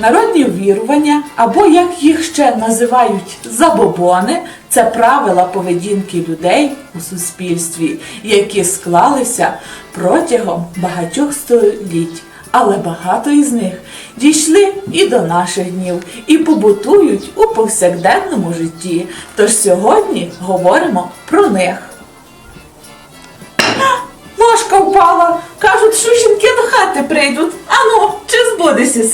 Народні вірування, або як їх ще називають забобони, це правила поведінки людей у суспільстві, які склалися протягом багатьох століть. Але багато із них дійшли і до наших днів, і побутують у повсякденному житті. Тож сьогодні говоримо про них. Ложка впала. Кажуть, що жінки до хати прийдуть. Ану, чи збудеся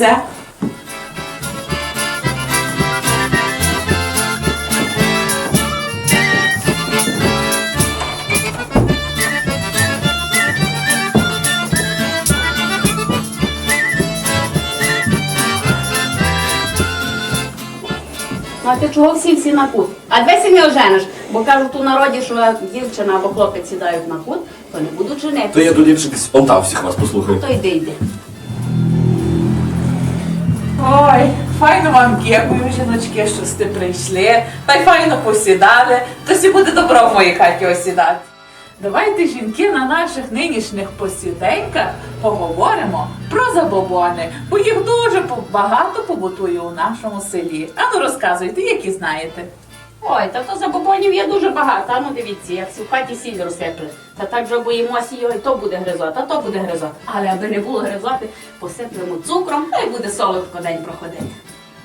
Ну, а ти чого всі всі на кут? А де сім'ї не ожениш? Бо кажуть у народі, що дівчина або хлопець сідають на кут, то не будуть женити. То я тоді вчитись Полтав всіх вас послухаю. То йди, йди. Ой, файно вам дякую, жіночки, що сте прийшли, та й файно посідали, то сі буде добро в моїй хаті осідати. Давайте, жінки, на наших нинішніх посіденьках поговоримо про забобони, бо їх дуже багато побутує у нашому селі. Ану розказуйте, які знаєте. Ой, та то забобонів є дуже багато. А ну дивіться, як в хаті сіль розсипли. Та так вже боїмося його, і то буде гризот, а то буде гризот. Але аби не було гризоти, посиплемо цукром, та й буде солодко день проходити.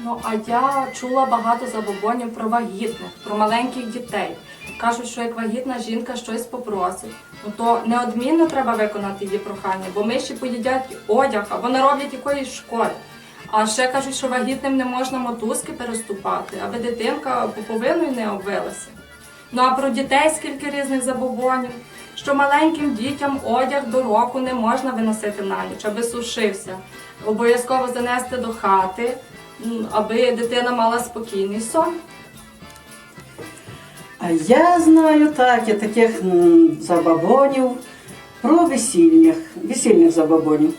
Ну, а я чула багато забобонів про вагітних, про маленьких дітей. Кажуть, що як вагітна жінка щось попросить, ну то неодмінно треба виконати її прохання, бо миші поїдять одяг або нароблять якоїсь шкоди. А ще кажуть, що вагітним не можна мотузки переступати, аби дитинка поповиною не обвилася. Ну а про дітей скільки різних забобонів, що маленьким дітям одяг до року не можна виносити на ніч, аби сушився. Обов'язково занести до хати, аби дитина мала спокійний сон. А я знаю так, і таких забабонів про весільних, весільних забабонів.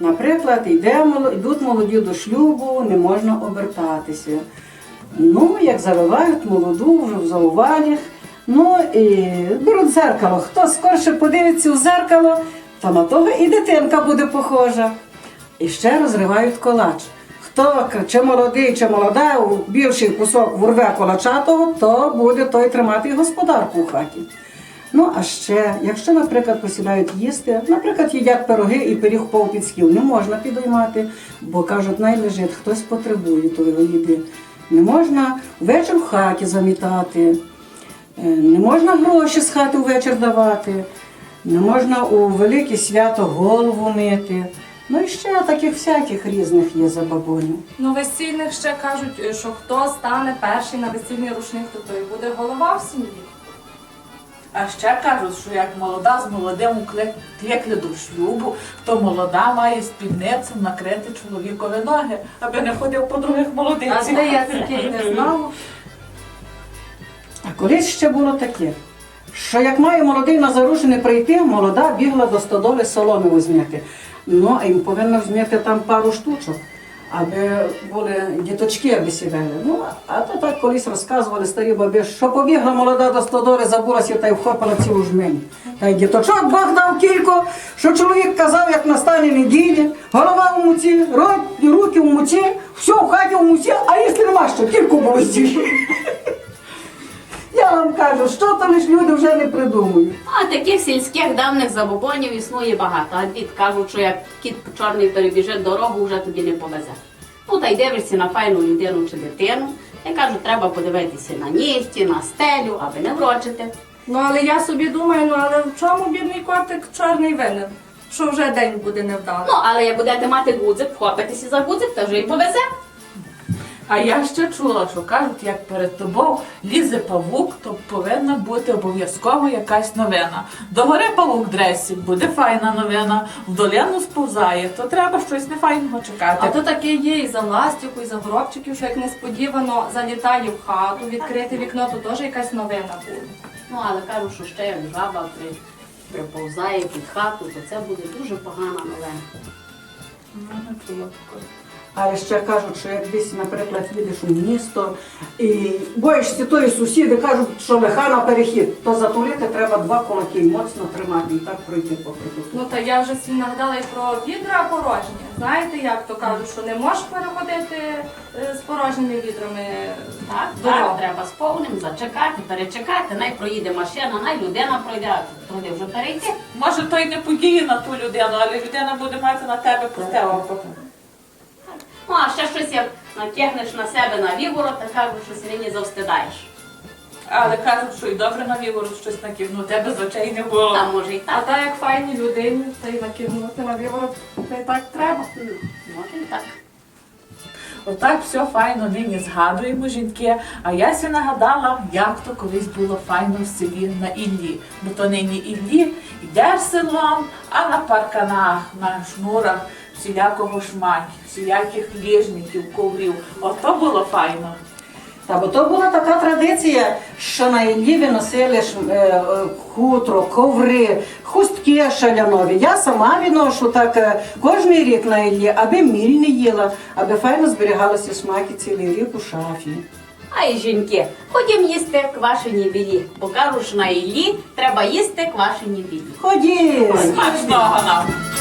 Наприклад, йде, йдуть молоді до шлюбу, не можна обертатися. Ну, як завивають молоду вже в заувалях, ну і беруть зеркало. Хто скорше подивиться в зеркало, то на того і дитинка буде похожа. І ще розривають колач. Хто чи молодий, чи молода, більший кусок вурве колачатого, то буде той тримати і господарку у хаті. Ну, а ще, якщо, наприклад, посідають їсти, наприклад, їдять пироги і пиріг впав під стіл, не можна підіймати, бо кажуть, най лежить, хтось потребує тої їди. Не можна ввечір в хаті замітати, е, не можна гроші з хати ввечір давати, не можна у велике свято голову мити. Ну і ще таких всяких різних є забабонів. Ну, весільних ще кажуть, е, що хто стане перший на весільний рушник, то той буде голова в сім'ї. А ще кажуть, що як молода з молодим клекли до шлюбу, то молода має спідницю накрити чоловікові ноги, аби не ходив по других А молодицях. де я такий не знала. А колись ще було таке, що як має молодий на зарушене прийти, молода бігла до стодоли соломи візьмати. Ну, а їм повинна взяти там пару штучок, аби були діточки, аби сідали. Ну, а то так колись розказували старі баби, що побігла молода до стодоли, забулася та й вхопила цілу жмень. Та й діточок Бог дав кілько, що чоловік казав, як настане неділі, голова в муці, руки в муці, все в хаті в муці, а якщо нема що, кілько було стільки. Я вам кажу, що то лиш люди вже не придумують. А таких сільських давних забобонів існує багато. А дід кажуть, що як кіт чорний перебіжить дорогу, вже тобі не повезе. Ну та й дивишся на файну людину чи дитину. Я кажу, треба подивитися на нігті, на стелю, аби не врочити. Ну, але я собі думаю, ну але в чому бідний котик чорний винен? Що вже день буде невдалий. Ну, але як будете мати гудзик, вхопитися за гудзик, то вже й повезе. А я ще чула, що кажуть, як перед тобою лізе павук, то повинна бути обов'язково якась новина. Догори павук дресі, буде файна новина, в долину сповзає, то треба щось нефайного чекати. А то таке є і за ластівку, і за горобчиків, що як несподівано залітає в хату, відкрите вікно, то теж якась новина буде. Ну, але кажуть, що ще як жаба при, приповзає під хату, то це буде дуже погана новина. Ну, не чула. А ще кажуть, що як десь, наприклад, їдеш у місто і боїшся тої сусіди, кажуть, що лиха на перехід, то затулити треба два кулаки моцно тримати і так пройти по притулку. Ну та я вже собі нагадала і про відра порожні. Знаєте, як то кажуть, що не можеш переходити е, з порожніми відрами Так, так, треба з повним зачекати, перечекати, най проїде машина, най людина пройде, туди вже перейти. Може, то й не подіє на ту людину, але людина буде мати на тебе потягу. Ну, а ще щось як натягнеш на себе на віворот, та кажуть, що нині завстидаєш. Але кажуть, що і добре на віворот щось накивну, тебе з очей не було. А може і А так, так як файні людині, та й накинути на віворот, та й так треба. може і так. Отак все файно нині згадуємо жінки. А я сі нагадала, як то колись було файно в селі на Іллі. Бо то нині Іллі, йдеш селом, а на парканах, на шнурах всілякого шматі, всіляких ліжників, коврів. Ото було файно. Та бо то була така традиція, що на Іллі виносили е, е, хутро, коври, хустки шалянові. Я сама відношу так е, кожний рік на Іллі, аби міль не їла, аби файно зберігалися смаки цілий рік у шафі. А й жінки, ходім їсти квашені білі, бо кажуть, на Іллі треба їсти квашені білі. Ходіть! Смачного нам!